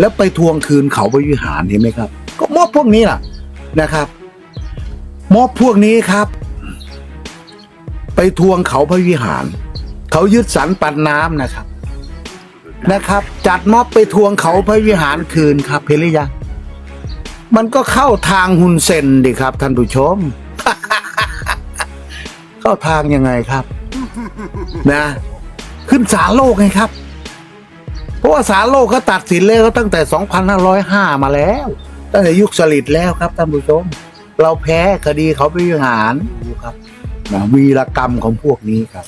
แล้วไปทวงคืนเขาพระวิหารเห็นไหมครับ ก็มอบพวกนี้ล่ะนะครับ มอบพวกนี้ครับ ไปทวงเขาพระวิหาร เขายึดสรรปันน้ำนะครับนะครับ จัดมอบไปทวงเขาพระวิหารคืนครับเฮนหรือยังมันก็เข้าทางหุนเซนดิครับ ท่านผู้ชม เข้าทางยังไงครับ นะ ขึ้นศาลโลกไงครับ เพราะว่าศาลโลกเขาตัดสินแล้วตั้งแต่ 2505 มาแล้ว ตั้งแต่ยุคสลิดแล้วครับท่านผู้ชม เราแพ้คดีเขาไปหารดูครับนะวีรกรรมของพวกนี้ครับ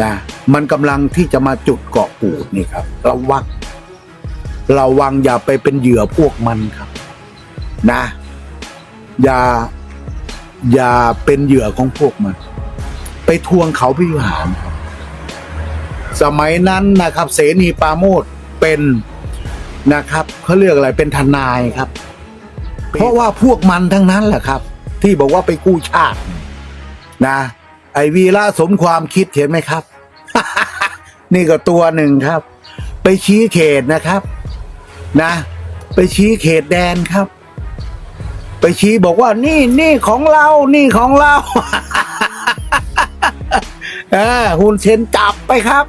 นะมันกำลังที่จะมาจุดเกาะกูดนี่ครับระวังระวังอย่าไปเป็นเหยื่อพวกมันครับ นะ อย่าอย่าเป็นเหยื่อของพวกมัน ไปทวงเขาพิหารครับ สมัยนั้นนะครับเสนีปราโมดเป็นนะครับเขาเรียกอะไรเป็นทนายครับ เพราะว่าพวกมันทั้งนั้นแหละครับ ที่บอกว่าไปกู้ชาตินะไอวีล่าสมความคิดเห็นไหมครับ นี่ก็ตัวหนึ่งครับ ไปชี้เขตนะครับ นะ ไปชี้เขตแดนครับ ไปชี้บอกว่า นี่นี่ของเรานี่ของเราอ่าหุ่นเซนจับไปครับ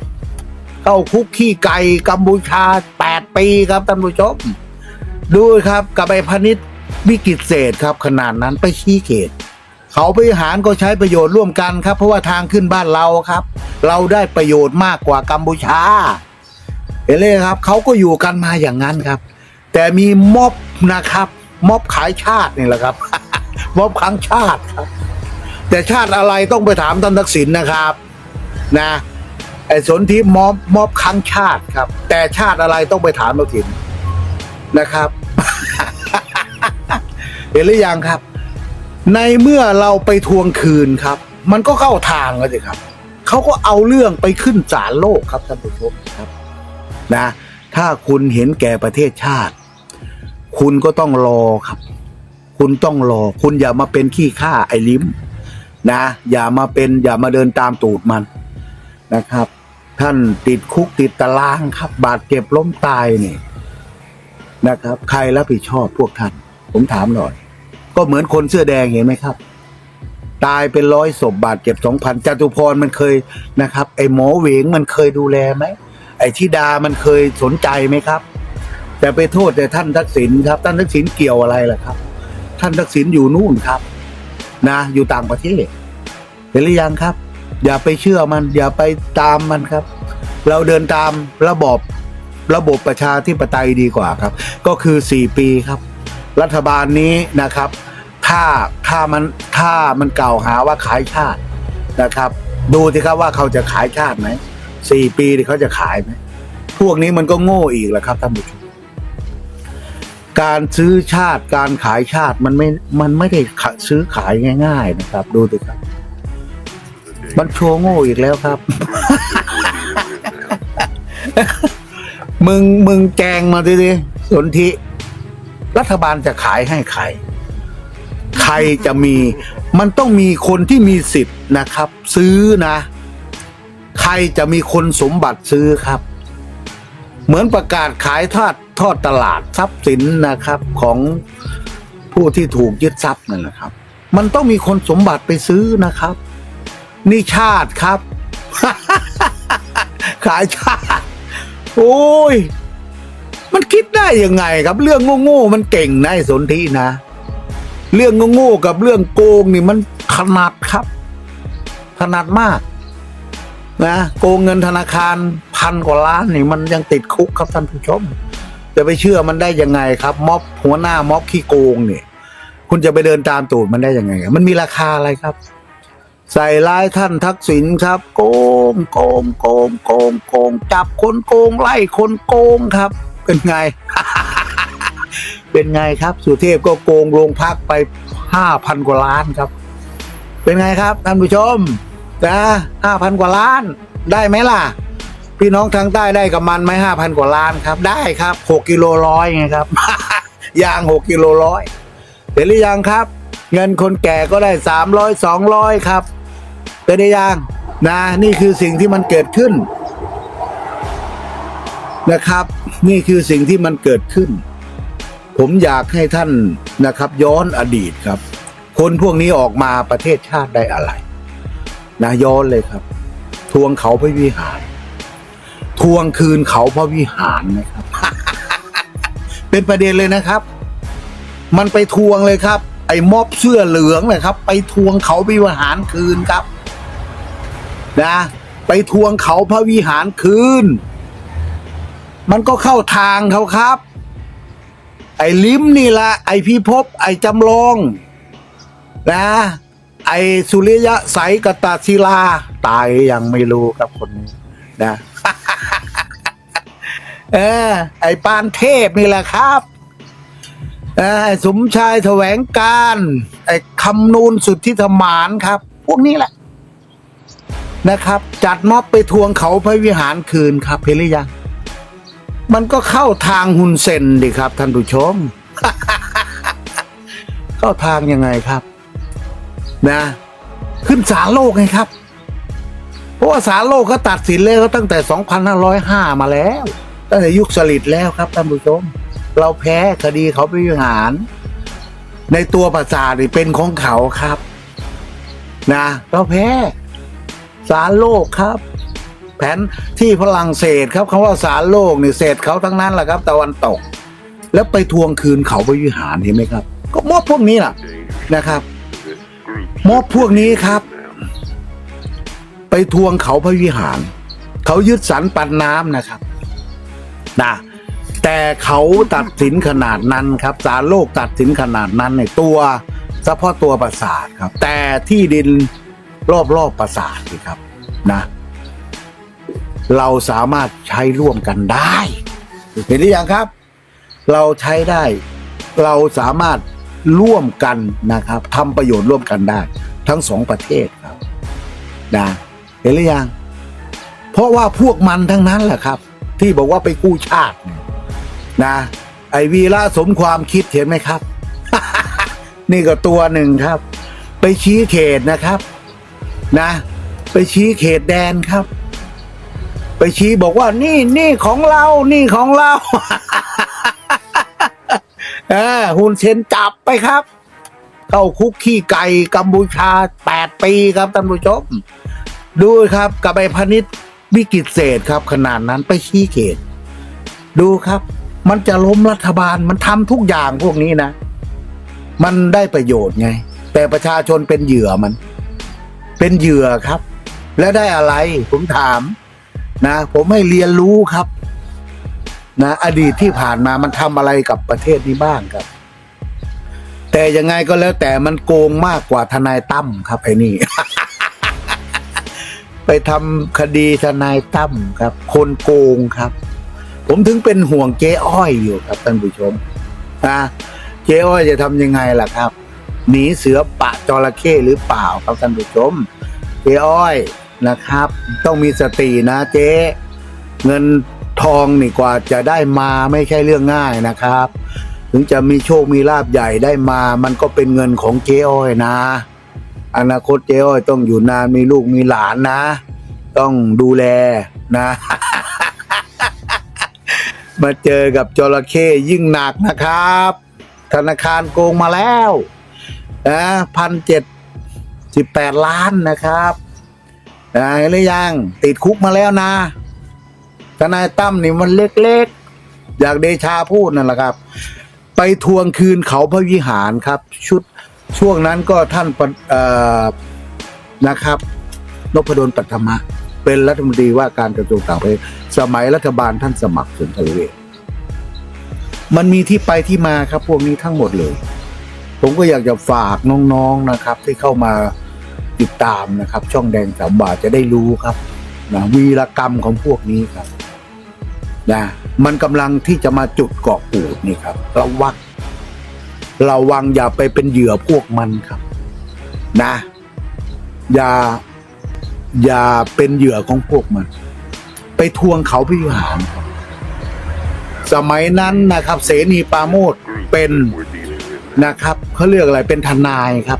เข้าคุกขี้ไก่กัมพูชาแปดปีครับท่านผู้ชม ดูครับกับไอ้พนิษวิกิตเศษครับ ขนาดนั้นไปชี้เขตเขาบริหารก็ใช้ประโยชน์ร่วมกันครับ เพราะว่าทางขึ้นบ้านเราครับ เราได้ประโยชน์มากกว่ากัมพูชาเห็นเลยครับเขาก็อยู่กันมาอย่างนั้นครับ แต่มีม็อบนะครับม็อบขายชาตินี่แหละครับม็อบขังชาติครับ แต่ชาติอะไรต้องไปถามท่านทักษิณนะครับ นะ ไอ้สนที่มอบมอบขังชาติครับ แต่ชาติอะไรต้องไปถามทักษิณนะครับ เห็นหรือยังครับ ในเมื่อเราไปทวงคืนครับ มันก็เข้าทางแล้วสิครับเขาก็เอาเรื่องไปขึ้นศาลโลกครับท่านผู้ชมครับนะ ถ้าคุณเห็นแก่ประเทศชาติ คุณก็ต้องรอครับ คุณต้องรอ คุณอย่ามาเป็นขี้ข้าไอ้ลิ้มนะ อย่ามาเป็นอย่ามาเดินตามตูดมันนะครับ ท่านติดคุกติดตารางครับ บาดเจ็บล้มตายนี่นะครับ ใครรับผิดชอบพวกท่าน ผมถามหน่อย ก็เหมือนคนเสื้อแดงเห็นไหมครับ ตายเป็นร้อยศพบาดเจ็บสองพันจตุพรมันเคยนะครับ ไอ้หมอเหวงมันเคยดูแลไหมไอ้ธิดามันเคยสนใจไหมครับ แต่ไปโทษแต่ท่านทักษิณครับท่านทักษิณเกี่ยวอะไรล่ะครับ ท่านทักษิณอยู่นู่นครับ นะ อยู่ต่างประเทศเห็นหรือยังครับ อย่าไปเชื่อมัน อย่าไปตามมันครับ เราเดินตามระบอบระบบประชาธิปไตยดีกว่าครับ ก็คือสี่ปีครับ รัฐบาลนี้นะครับ ถ้าถ้ามันถ้ามันกล่าวหาว่าขายชาตินะครับ ดูสิครับว่าเขาจะขายชาติไหมสี่ปีที่เขาจะขายไหมพวกนี้มันก็โง่อีกแหละครับท่านผู้ชมการซื้อชาติการขายชาติมันไม่มันไม่ได้ซื้อขายง่าย ๆ นะครับ ดูสิครับ มันโชว์โง่อีกแล้วครับ มึงมึงแจงมาดิดิสนธิรัฐบาลจะขายให้ใคร ใครจะมี มันต้องมีคนที่มีสิทธิ์นะครับ ซื้อนะ ใครจะมีคนสมบัติซื้อครับ เหมือนประกาศขายทอดทอดตลาดทรัพย์สินนะครับของผู้ที่ถูกยึดทรัพย์นั่นแหละครับ มันต้องมีคนสมบัติไปซื้อนะครับ นี่ชาติครับ ขายชาติ โอ้ย มันคิดได้ยังไงครับ เรื่องโง่ๆมันเก่งนะไอ้สนธินะ เรื่องโง่ๆกับเรื่องโกงนี่มันขนาดครับ ขนาดมาก นะ โกงเงินธนาคารพันกว่าล้านนี่มันยังติดคุกครับท่านผู้ชมจะไปเชื่อมันได้ยังไงครับ ม็อบหัวหน้าม็อบขี้โกงเนี่ย คุณจะไปเดินตามตูดมันได้ยังไง มันมีราคาอะไรครับ ใส่ร้ายท่านทักษิณครับ โกงโกงโกงโกงโกงจับคนโกงไล่คนโกงครับ เป็นไง เป็นไงครับ สุเทพก็โกงโรงพักไปห้าพันกว่าล้านครับ เป็นไงครับท่านผู้ชมนะห้าพันกว่าล้าน ได้ไหมล่ะ พี่น้องทางใต้ได้กับมันไหมห้าพันกว่าล้านครับ ได้ครับหกกิโลร้อยไงครับยางหกกิโลร้อยเห็นหรือยังครับเงินคนแก่ก็ได้สามร้อยสองร้อยครับ เป็นหรือยังนะนี่คือสิ่งที่มันเกิดขึ้น นะครับ นี่คือสิ่งที่มันเกิดขึ้น ผมอยากให้ท่านนะครับ ย้อนอดีตครับ คนพวกนี้ออกมาประเทศชาติได้อะไร นะย้อนเลยครับ ทวงเขาพระวิหาร ทวงคืนเขาพระวิหารนะครับ เป็นประเด็นเลยนะครับ มันไปทวงเลยครับ ไอ้ม็อบเสื้อเหลืองเลยครับ ไปทวงเขาพระวิหารคืนครับ นะ ไปทวงเขาพระวิหารคืน มันก็เข้าทางเขาครับ ไอ้ลิมนี่ละไอ้พี่พบไอ้จำลอง นะ ไอ้สุริยะใสกตาศิลา ตายยังไม่รู้ครับคนนี้นะเออไอ้ปานเทพนี่แหละครับไอ้สมชายแถวงการ ไอ้คำนูนสุดที่ธมานครับ พวกนี้แหละ นะครับ จัดม็อบไปทวงเขาพระวิหารคืนครับเห็นหรือยังมันก็เข้าทางหุนเซนดิครับ ท่านผู้ชม เข้าทางยังไงครับ นะ ขึ้นศาลโลกไงครับ เพราะว่าศาลโลกเขาตัดสินเลยเขาตั้งแต่ 2505 มาแล้ว ตั้งแต่ยุคสลิดแล้วครับท่านผู้ชม เราแพ้คดีเขาไปวิหาร ในตัวประสาทเป็นของเขาครับ นะ เราแพ้ สารโลกครับ แผนที่ฝรั่งเศสครับคำว่าสารโลกนี่เศษเขาทั้งนั้นแหละครับ ตะวันตก แล้วไปทวงคืนเขาไปวิหารเห็นไหมครับ ก็มอบพวกนี้แหละนะครับ มอบพวกนี้ครับ ไปทวงเขาพระวิหาร เขายึดสรรปันน้ำนะครับนะแต่เขาตัดสินขนาดนั้นครับศาลโลกตัดสินขนาดนั้นในตัวเฉพาะตัวปราสาทครับ แต่ที่ดิน รอบๆปราสาทนี่ครับนะ เราสามารถใช้ร่วมกันได้ เห็นหรือยังครับ เราใช้ได้ เราสามารถร่วมกันนะครับทำประโยชน์ร่วมกันได้ ทั้งสองประเทศครับนะเห็นหรือยังเพราะว่าพวกมันทั้งนั้นแหละครับ ที่บอกว่าไปกู้ชาตินะไอวีระสมความคิดเห็นไหมครับ นี่ก็ตัวหนึ่งครับ ไปชี้เขตนะครับ นะ ไปชี้เขตแดนครับ ไปชี้บอกว่านี่นี่ของเรา นี่ของเราเออฮุนเซนจับไปครับ เข้าคุกขี้ไก่กัมพูชาแปดปีครับท่านผู้ชมดูครับกับไอพนิษวิกฤตเศษครับ ขนาดนั้นไปชี้เขต ดูครับ มันจะล้มรัฐบาลมันทำทุกอย่างพวกนี้นะ มันได้ประโยชน์ไง แต่ประชาชนเป็นเหยื่อมัน เป็นเหยื่อครับ แล้วได้อะไรผมถามนะ ผมให้เรียนรู้ครับนะอดีตที่ผ่านมามันทำอะไรกับประเทศนี้บ้างครับ แต่ยังไงก็แล้วแต่มันโกงมากกว่าทนายตั้มครับไอ้นี่ ไปทำคดีทนายตั้มครับ คนโกงครับ ผมถึงเป็นห่วงเจ๊อ้อยอยู่ครับท่านผู้ชมนะเจ๊อ้อยจะทำยังไงล่ะครับ หนีเสือปะจระเข้หรือเปล่าครับท่านผู้ชมเจ๊อ้อยนะครับ ต้องมีสตินะเจ๊เงินทองนี่กว่าจะได้มาไม่ใช่เรื่องง่ายนะครับ ถึงจะมีโชคมีลาบใหญ่ได้มา มันก็เป็นเงินของเจ๊อ้อยนะ อนาคตเจ๊อ้อยต้องอยู่นานมีลูกมีหลานนะ ต้องดูแลนะ มาเจอกับจระเข้ยิ่งหนักนะครับ ธนาคารโกงมาแล้ว นะพันเจ็ดสิบแปดล้านนะครับนะเห็นหรือยัง ติดคุกมาแล้วนะทนายตั้มนี่มันเล็กๆ อยากเดชาพูดนั่นแหละครับ ไปทวงคืนเขาพระวิหารครับ ชุดช่วงนั้นก็ท่านนะครับนพดลปัทมะ เป็นรัฐมนตรีว่าการกระทรวงต่างประเทศสมัยรัฐบาลท่านสมัครสุนทรเวชมันมีที่ไปที่มาครับพวกนี้ทั้งหมดเลย ผมก็อยากจะฝากน้องๆนะครับ ที่เข้ามาติดตามนะครับ ช่องแดงสามบาทจะได้รู้ครับนะวีรกรรมของพวกนี้ครับนะมันกำลังที่จะมาจุดเกาะปูดนี่ครับระวังระวังอย่าไปเป็นเหยื่อพวกมันครับ นะ อย่าอย่าเป็นเหยื่อของพวกมัน ไปทวงเขาพิหาร สมัยนั้นนะครับ เสนีปาโมดเป็น นะครับเขาเรียกอะไรเป็นทนายครับ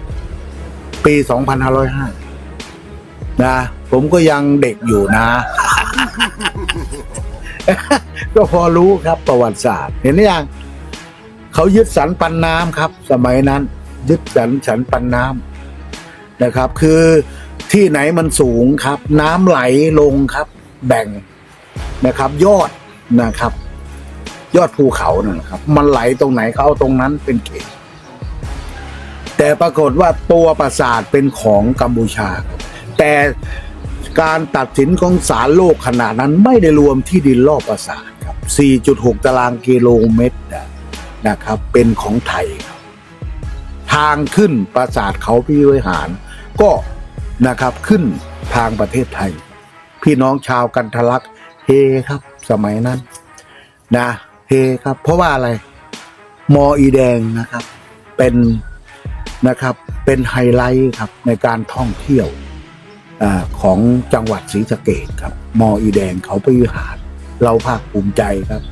ปี 2505 นะ ผมก็ยังเด็กอยู่นะ ก็พอรู้ครับประวัติศาสตร์ เห็นหรือยังเขายึดสันปันน้ำครับ สมัยนั้น ยึดสันสันปันน้ำนะครับ คือที่ไหนมันสูงครับ น้ำไหลลงครับ แบ่งนะครับ ยอดนะครับ ยอดภูเขานั่นนะครับ มันไหลตรงไหนเขาเอาตรงนั้นเป็นเขต แต่ปรากฏว่าตัวปราสาทเป็นของกัมพูชา แต่การตัดสินของศาลโลกขนาดนั้นไม่ได้รวมที่ดินรอบปราสาทครับ 4.6 ตารางกิโลเมตรนะครับ เป็นของไทยครับ ทางขึ้นปราสาทเขาพิวิหาร ก็นะครับขึ้นทางประเทศไทย พี่น้องชาวกันทลักเฮครับ สมัยนั้นนะเฮครับ เพราะว่าอะไร มออีแดงนะครับ เป็น นะครับ เป็นไฮไลท์ครับในการท่องเที่ยวอของจังหวัดศรีสะเกดครับ มออีแดงเขาไปวิหาร เราภาคภูมิใจครับ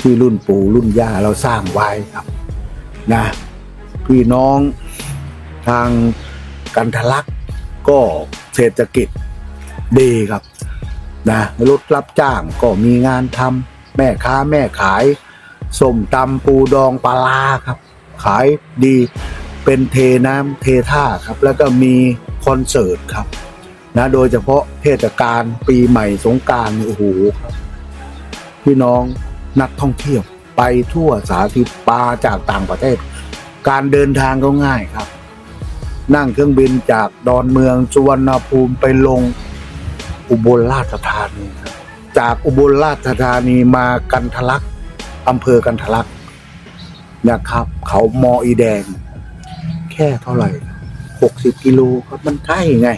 ที่รุ่นปู่รุ่นย่าเราสร้างไว้ครับนะพี่น้องทางกันทลักก็เศรษฐกิจดีครับนะรถรับจ้างก็มีงานทำแม่ค้าแม่ขายส้มตำปูดองปลาครับ ขายดี เป็นเทน้ำเทท่าครับ แล้วก็มีคอนเสิร์ตครับนะโดยเฉพาะเทศกาลปีใหม่สงการโอ้โหครับพี่น้องนักท่องเที่ยวไปทั่วสาธิตปาจากต่างประเทศ การเดินทางก็ง่ายครับ นั่งเครื่องบินจากดอนเมืองสุวรรณภูมิไปลงอุบลราชธานีครับจากอุบลราชธานีมากันทะลักอำเภอกันทะลักนะครับ เขามออีแดง แค่เท่าไหร่หกสิบกิโลครับ มันใกล้ไง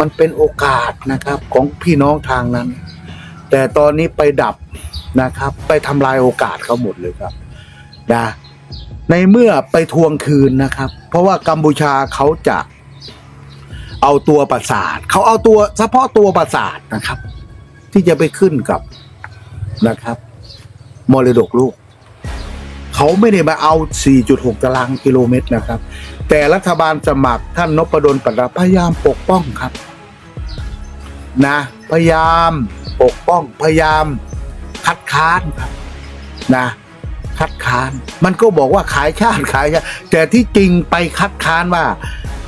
มันเป็นโอกาสนะครับของพี่น้องทางนั้น แต่ตอนนี้ไปดับนะครับ ไปทำลายโอกาสเขาหมดเลยครับนะในเมื่อไปทวงคืนนะครับ เพราะว่ากัมพูชาเขาจะเอาตัวปราสาทเขาเอาตัวเฉพาะตัวปราสาทนะครับ ที่จะไปขึ้นกับนะครับมรดกลูก เขาไม่ได้มาเอา 4.6 ตารางกิโลเมตรนะครับ แต่รัฐบาลสมัครท่านนพดลปฏิพยายามปกป้องครับ นะ พยายามปกป้องพยายามคัดค้านครับนะคัดค้าน มันก็บอกว่าขายชาติขายชาติแต่ที่จริงไปคัดค้านว่า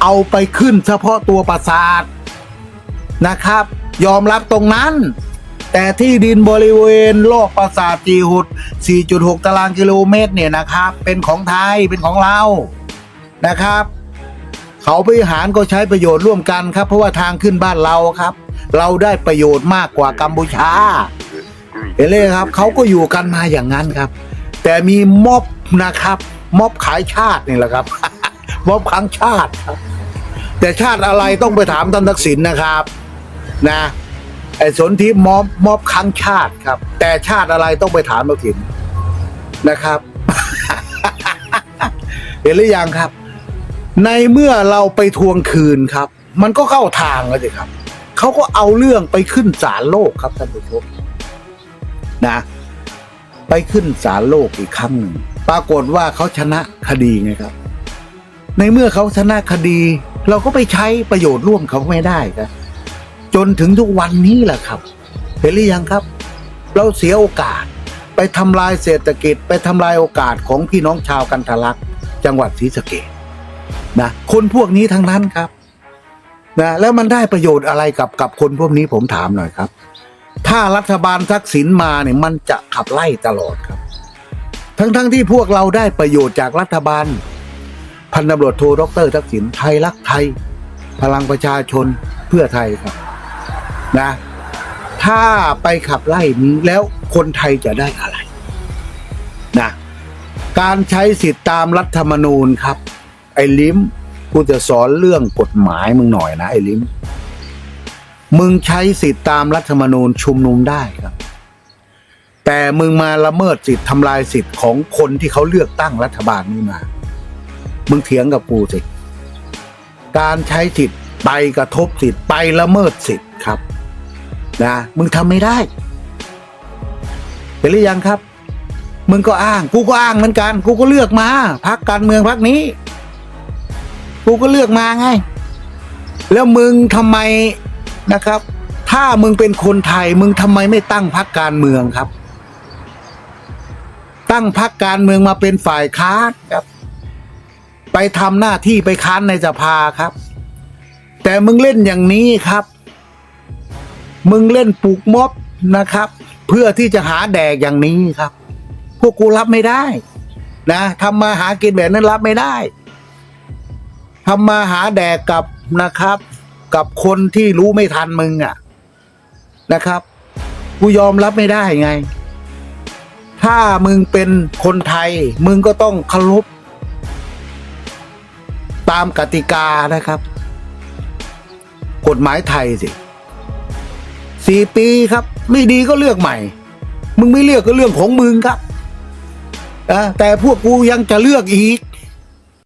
เอาไปขึ้นเฉพาะตัวปราสาทนะครับ ยอมรับตรงนั้น แต่ที่ดินบริเวณรอบปราสาทจีหุด 4.6 ตารางกิโลเมตรเนี่ยนะครับ เป็นของไทยเป็นของเรานะครับ เขาบริหารก็ใช้ประโยชน์ร่วมกันครับ เพราะว่าทางขึ้นบ้านเราครับ เราได้ประโยชน์มากกว่ากัมพูชาเห็นเลยครับเขาก็อยู่กันมาอย่างนั้นครับ แต่มีม็อบนะครับม็อบขายชาตินี่แหละครับม็อบขังชาติครับแต่ชาติอะไรต้องไปถามท่านทักษิณนะครับ นะ ไอ้สนที่มอบมอบขังชาติครับ แต่ชาติอะไรต้องไปถามทักษิณนะครับ เห็นหรือยังครับ ในเมื่อเราไปทวงคืนครับ มันก็เข้าทางแล้วสิครับเขาก็เอาเรื่องไปขึ้นศาลโลกครับท่านผู้ชมนะ ไปขึ้นศาลโลกอีกครั้งหนึ่งปรากฏว่าเขาชนะคดีไงครับ ในเมื่อเขาชนะคดี เราก็ไปใช้ประโยชน์ร่วมเขาไม่ได้ครับ จนถึงทุกวันนี้แหละครับ เห็นหรือยังครับ เราเสียโอกาสไปทำลายเศรษฐกิจไปทำลายโอกาสของพี่น้องชาวกันทะลักจังหวัดศรีสะเกษนะคนพวกนี้ทั้งนั้นครับนะแล้วมันได้ประโยชน์อะไรกับกับคนพวกนี้ผมถามหน่อยครับ ถ้ารัฐบาลทักษิณมาเนี่ยมันจะขับไล่ตลอดครับ ทั้งทั้งที่พวกเราได้ประโยชน์จากรัฐบาล พันตำรวจโทดรทักษิณไทยรักไทย พลังประชาชนเพื่อไทยครับ นะ ถ้าไปขับไล่นี้แล้วคนไทยจะได้อะไรนะการใช้สิทธิตามรัฐธรรมนูญครับ ไอ้ลิมกูจะสอนเรื่องกฎหมายมึงหน่อยนะไอ้ลิมมึงใช้สิทธิตามรัฐธรรมนูญชุมนุมได้ครับ แต่มึงมาละเมิดสิทธิ์ทำลายสิทธิ์ของคนที่เขาเลือกตั้งรัฐบาลนี้มา มึงเถียงกับกูสิการใช้สิทธิ์ไปกระทบสิทธิ์ไปละเมิดสิทธิ์ครับ นะมึงทำไม่ได้เห็นหรือยังครับ มึงก็อ้าง กูก็อ้างเหมือนกัน กูก็เลือกมาพักการเมืองพักนี้ กูก็เลือกมาไง แล้วมึงทำไมนะครับ ถ้ามึงเป็นคนไทย มึงทำไมไม่ตั้งพักการเมืองครับ ตั้งพักการเมืองมาเป็นฝ่ายค้านครับ ไปทำหน้าที่ไปค้านในสภาครับ แต่มึงเล่นอย่างนี้ครับ มึงเล่นปลูกม็อบนะครับ เพื่อที่จะหาแดกอย่างนี้ครับ พวกกูรับไม่ได้ นะทำมาหากินแบบนั้นรับไม่ได้ทำมาหาแดกกับนะครับ กับคนที่รู้ไม่ทันมึงอะ นะครับ กูยอมรับไม่ได้ไง ถ้ามึงเป็นคนไทย มึงก็ต้องเคารพตามกติกานะครับ กฎหมายไทยสิ สี่ปีครับ ไม่ดีก็เลือกใหม่ มึงไม่เลือกก็เรื่องของมึงครับอะแต่พวกกูยังจะเลือกอีก